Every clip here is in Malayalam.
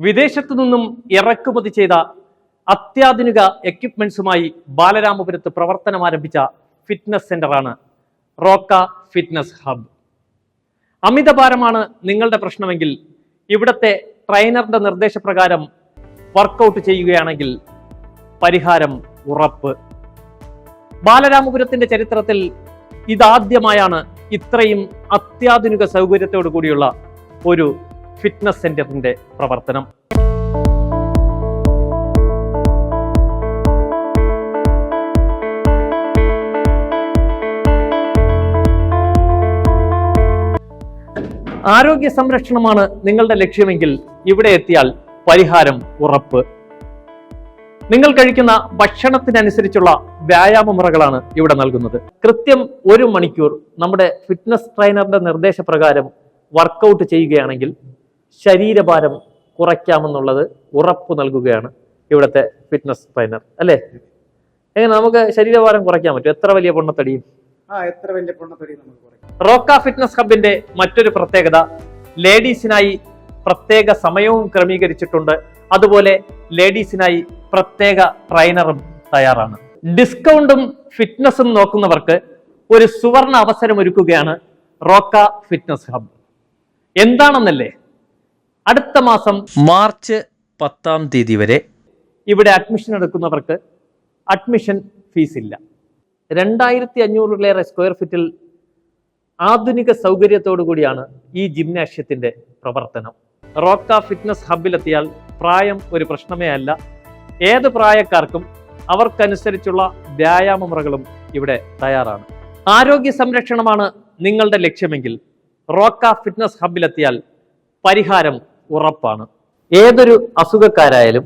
വിദേശത്തു നിന്നും ഇറക്കുമതി ചെയ്ത അത്യാധുനിക എക്യുപ്മെന്റ്സുമായി ബാലരാമപുരത്ത് പ്രവർത്തനം ആരംഭിച്ച ഫിറ്റ്നസ് സെന്ററാണ് റോക്ക ഫിറ്റ്നസ് ഹബ് അമിതഭാരമാണ് നിങ്ങളുടെ പ്രശ്നമെങ്കിൽ ഇവിടത്തെ ട്രെയിനറിന്റെ നിർദ്ദേശപ്രകാരം വർക്കൗട്ട് ചെയ്യുകയാണെങ്കിൽ പരിഹാരം ഉറപ്പ്. ബാലരാമപുരത്തിന്റെ ചരിത്രത്തിൽ ഇതാദ്യമായാണ് ഇത്രയും അത്യാധുനിക സൗകര്യത്തോടു കൂടിയുള്ള ഒരു ഫിറ്റ്നസ് സെന്ററിന്റെ പ്രവർത്തനം. ആരോഗ്യ സംരക്ഷണമാണ് നിങ്ങളുടെ ലക്ഷ്യമെങ്കിൽ ഇവിടെ എത്തിയാൽ പരിഹാരം ഉറപ്പ്. നിങ്ങൾ കഴിക്കുന്ന ഭക്ഷണത്തിനനുസരിച്ചുള്ള വ്യായാമ മുറകളാണ് ഇവിടെ നൽകുന്നത്. കൃത്യം ഒരു മണിക്കൂർ നമ്മുടെ ഫിറ്റ്നസ് ട്രെയിനറുടെ നിർദ്ദേശപ്രകാരം വർക്കൗട്ട് ചെയ്യുകയാണെങ്കിൽ ശരീരഭാരം കുറയ്ക്കാമെന്നുള്ളത് ഉറപ്പ് നൽകുകയാണ് ഇവിടുത്തെ ഫിറ്റ്നസ് ട്രെയിനർ അല്ലേ? എങ്ങനെ നമുക്ക് ശരീരഭാരം കുറയ്ക്കാൻ പറ്റും? എത്ര വലിയ പൊണ്ണത്തടിയും റോക്ക ഫിറ്റ്നസ് ഹബിന്റെ മറ്റൊരു പ്രത്യേകത ലേഡീസിനായി പ്രത്യേക സമയവും ക്രമീകരിച്ചിട്ടുണ്ട്. അതുപോലെ ലേഡീസിനായി പ്രത്യേക ട്രെയിനറും തയ്യാറാണ്. ഡിസ്കൗണ്ടും ഫിറ്റ്നസും നോക്കുന്നവർക്ക് ഒരു സുവർണ അവസരം ഒരുക്കുകയാണ് റോക്ക ഫിറ്റ്നസ് ഹബ് എന്താണെന്നല്ലേ? അടുത്ത മാസം മാർച്ച് പത്താം തീയതി വരെ ഇവിടെ അഡ്മിഷൻ എടുക്കുന്നവർക്ക് അഡ്മിഷൻ ഫീസ് ഇല്ല രണ്ടായിരത്തി അഞ്ഞൂറിലേറെ സ്ക്വയർ ഫീറ്റിൽ ആധുനിക സൗകര്യത്തോടു കൂടിയാണ് ഈ ജിംനാഷ്യത്തിന്റെ പ്രവർത്തനം. റോക്ക ഫിറ്റ്നസ് ഹബിലെത്തിയാൽ പ്രായം ഒരു പ്രശ്നമേ അല്ല. ഏത് പ്രായക്കാർക്കും അവർക്കനുസരിച്ചുള്ള വ്യായാമ മുറകളും ഇവിടെ തയ്യാറാണ്. ആരോഗ്യ സംരക്ഷണമാണ് നിങ്ങളുടെ ലക്ഷ്യമെങ്കിൽ റോക്ക ഫിറ്റ്നസ് ഹബിലെത്തിയാൽ പരിഹാരം ഉറപ്പാണ്. ഏതൊരു അസുഖക്കാരായാലും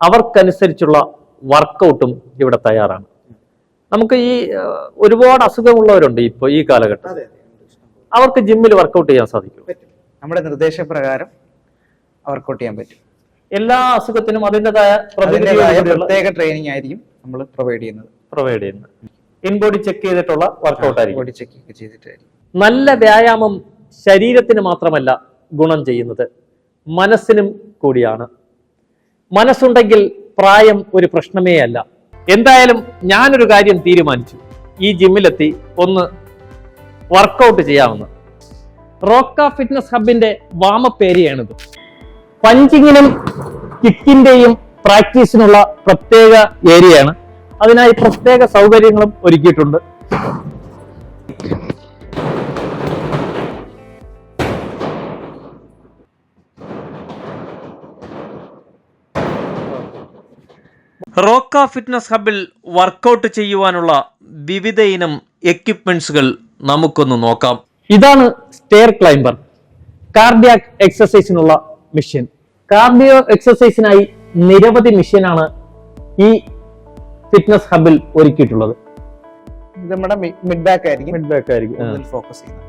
അവർക്കനുസരിച്ചുള്ള വർക്കൗട്ടും ഇവിടെ തയ്യാറാണ്. നമുക്ക് ഈ ഒരുപാട് അസുഖമുള്ളവരുണ്ട് ഇപ്പോൾ ഈ കാലഘട്ടം. അവർക്ക് ജിമ്മിൽ വർക്കൗട്ട് ചെയ്യാൻ സാധിക്കും നമ്മുടെ നിർദ്ദേശപ്രകാരം വർക്കൗട്ട് ചെയ്യാൻ പറ്റും. എല്ലാ അസുഖത്തിനും അതിന്റെതായ പ്രത്യേക ട്രെയിനിങ് ആയിരിക്കും നമ്മൾ പ്രൊവൈഡ് ചെയ്യുന്നത്. പ്രൊവൈഡ് ചെയ്യുന്നത്. ഇൻബോഡി ചെക്ക് ചെയ്തിട്ടുള്ള വർക്കൗട്ട് ആയിരിക്കും. നല്ല വ്യായാമം ശരീരത്തിന് മാത്രമല്ല ഗുണം ചെയ്യുന്നത്. മനസ്സിനും കൂടിയാണ്. മനസ്സുണ്ടെങ്കിൽ പ്രായം ഒരു പ്രശ്നമേ അല്ല. എന്തായാലും ഞാനൊരു കാര്യം തീരുമാനിച്ചു. ഈ ജിമ്മിലെത്തി ഒന്ന് വർക്കൗട്ട് ചെയ്യാമെന്ന് റോക്ക ഫിറ്റ്നസ് ഹബിന്റെ വാമപ്പ് ഏരിയയാണിത്. പഞ്ചിങ്ങിനും കിക്കിന്റെയും പ്രാക്ടീസിനുള്ള പ്രത്യേക ഏരിയയാണ്. അതിനായി പ്രത്യേക സൗകര്യങ്ങളും ഒരുക്കിയിട്ടുണ്ട്. റോക്ക ഫിറ്റ്നസ് ഹബിൽ വർക്കൗട്ട് ചെയ്യുവാനുള്ള വിവിധ ഇനം എക്യുപ്മെന്റ്സുകൾ നമുക്കൊന്ന് നോക്കാം. ഇതാണ് സ്റ്റെയർ ക്ലൈംബർ കാർഡിയാക് എക്സസൈസിനുള്ള മെഷീൻ കാർഡിയോ എക്സസൈസിനായി നിരവധി മിഷ്യനാണ് ഈ ഫിറ്റ്നസ് ഹബിൽ ഒരുക്കിയിട്ടുള്ളത്. ഇത് നമ്മുടെ മിഡ് ബാക്ക് ആയിരിക്കും. മിഡ് ബാക്ക് ആയിരിക്കും. ഫോക്കസ് ചെയ്യുന്നത്.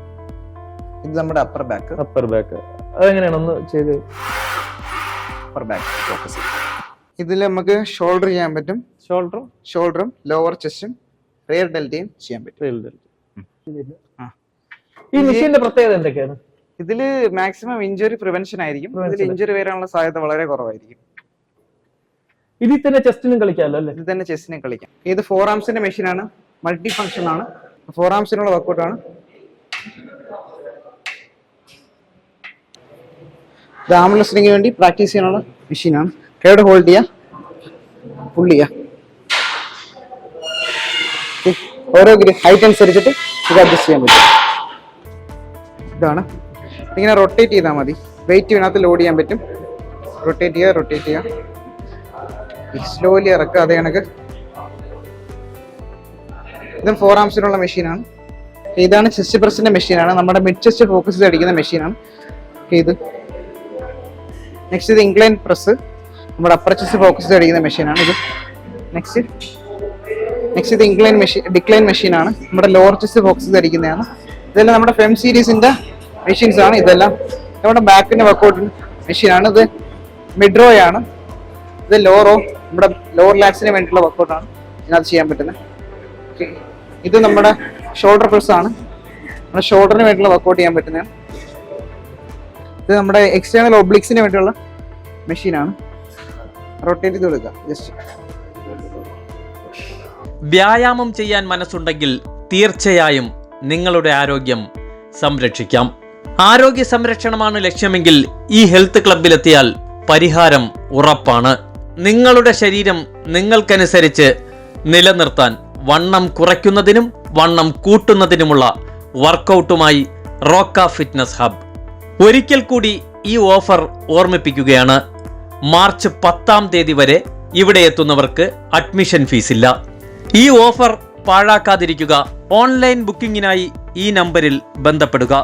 ഇത് നമ്മുടെ അപ്പർ ബാക്ക് അപ്പർ ബാക്ക് അതെങ്ങനെയാണ്? ഒന്ന് ചെയ്ത്. അപ്പർ ബാക്ക് ഫോക്കസ് ചെയ്യും ഇതിൽ നമുക്ക് ഷോൾഡർ ചെയ്യാൻ പറ്റും. ഷോൾഡറും ഷോൾഡറും ലോവർ ചെസ്റ്റും റിയർ ഡെൽറ്റയും ചെയ്യാൻ പറ്റും. ആ. ഈ മെഷീന്റെ പ്രത്യേകത എന്തൊക്കെയാണ്? ഇതിൽ മാക്സിമം ഇഞ്ചുറി പ്രിവെൻഷൻ ആയിരിക്കും. ഇതിൽ. ഇഞ്ചുറി വരാനുള്ള സാധ്യത വളരെ കുറവായിരിക്കും. ഇതിൽ തന്നെ ചെസ്റ്റിനും കളിക്കാമല്ലോ അല്ലേ? ഇതിൽ തന്നെ ചെസ്റ്റിനും കളിക്കാം. ഇത് ഫോർ ആംസിന്റെ മെഷീനാണ് മൾട്ടി ഫംഗ്ഷൻ ആണ്. ഫോർ ആംസിനുള്ള വർക്കൗട്ട് ആണ് ഇത് വേണ്ടി പ്രാക്ടീസ് ചെയ്യാനുള്ള മെഷീനാണ് കൈയോടെ ഹോൾഡ് ചെയ്യുക പുൾ Okay. ഓരോ ഹൈറ്റ് അനുസരിച്ചിട്ട് ഇത് അഡ്ജസ്റ്റ് ചെയ്യാൻ പറ്റും. ഇതാണ്. ഇങ്ങനെ റൊട്ടേറ്റ് ചെയ്താൽ മതി. വെയിറ്റ് ഇതിനകത്ത് ലോഡ് ചെയ്യാൻ പറ്റും. റൊട്ടേറ്റ് ചെയ്യുക റൊട്ടേറ്റ് ചെയ്യുക. സ്ലോലി ഇറക്കുക. അതേ കണക്ക്. ഇതും ഫോർ ആംസിനുള്ള മെഷീനാണ് ഇതാണ് ചെസ്റ്റ് പ്രസിന്റെ മെഷീനാണ് നമ്മുടെ മിഡ് ചെസ്റ്റ് ഫോക്കസ് അടിക്കുന്ന മെഷീനാണ് ഇത്. നെക്സ്റ്റ് ഇത് ഇൻക്ലൈൻ പ്രസ് നമ്മുടെ അപ്പർ ചെസ്റ്റ് ഫോക്കസ് ചെയ്ത് അടിക്കുന്ന മെഷീനാണ് ഇത്. നെക്സ്റ്റ് നെക്സ്റ്റ് ഇത് ഇൻക്ലൈൻ മെഷീൻ ഡിക്ലൈൻ മെഷീനാണ് നമ്മുടെ ലോവർ ഫോക്കസ് ചെയ്ത് ഇതെല്ലാം നമ്മുടെ ഫെം സീരീസിന്റെ മെഷീൻസ് ആണ്. ഇതെല്ലാം നമ്മുടെ ബാക്കിന്റെ വർക്കൗട്ട് മെഷീനാണ് ഇത് മിഡ്രോ ആണ് ഇത് ലോറോ നമ്മുടെ ലോർ ലാക്സിന് വേണ്ടിയിട്ടുള്ള വർക്കൗട്ടാണ് ഇതിനകത്ത് ചെയ്യാൻ പറ്റുന്നത്. ഇത് നമ്മുടെ ഷോൾഡർ പ്രസ് ആണ്. നമ്മുടെ ഷോൾഡറിന് വേണ്ടിയുള്ള വർക്കൗട്ട് ചെയ്യാൻ പറ്റുന്നതാണ്. ഇത് നമ്മുടെ എക്സ്റ്റേണൽ ഒബ്ലിക്സിന് വേണ്ടിയുള്ള മെഷീനാണ് റൊട്ടേറ്റ് ചെയ്ത് ജസ്റ്റ് വ്യായാമം ചെയ്യാൻ മനസ്സുണ്ടെങ്കിൽ തീർച്ചയായും നിങ്ങളുടെ ആരോഗ്യം സംരക്ഷിക്കാം. ആരോഗ്യ സംരക്ഷണമാണ് ലക്ഷ്യമെങ്കിൽ ഈ ഹെൽത്ത് ക്ലബിലെത്തിയാൽ പരിഹാരം ഉറപ്പാണ്. നിങ്ങളുടെ ശരീരം നിങ്ങൾക്കനുസരിച്ച് നിലനിർത്താൻ വണ്ണം കുറയ്ക്കുന്നതിനും വണ്ണം കൂട്ടുന്നതിനുമുള്ള വർക്കൗട്ടുമായി റോക്ക ഫിറ്റ്നസ് ഹബ്. ഒരിക്കൽ കൂടി ഈ ഓഫർ ഓർമ്മിപ്പിക്കുകയാണ്. മാർച്ച് പത്താം തീയതി വരെ ഇവിടെ എത്തുന്നവർക്ക് അഡ്മിഷൻ ഫീസ് ഇല്ല ഈ ഓഫർ പാഴാക്കാതിരിക്കുക ഓൺലൈൻ ബുക്കിംഗിനായി ഈ നമ്പറിൽ ബന്ധപ്പെടുക.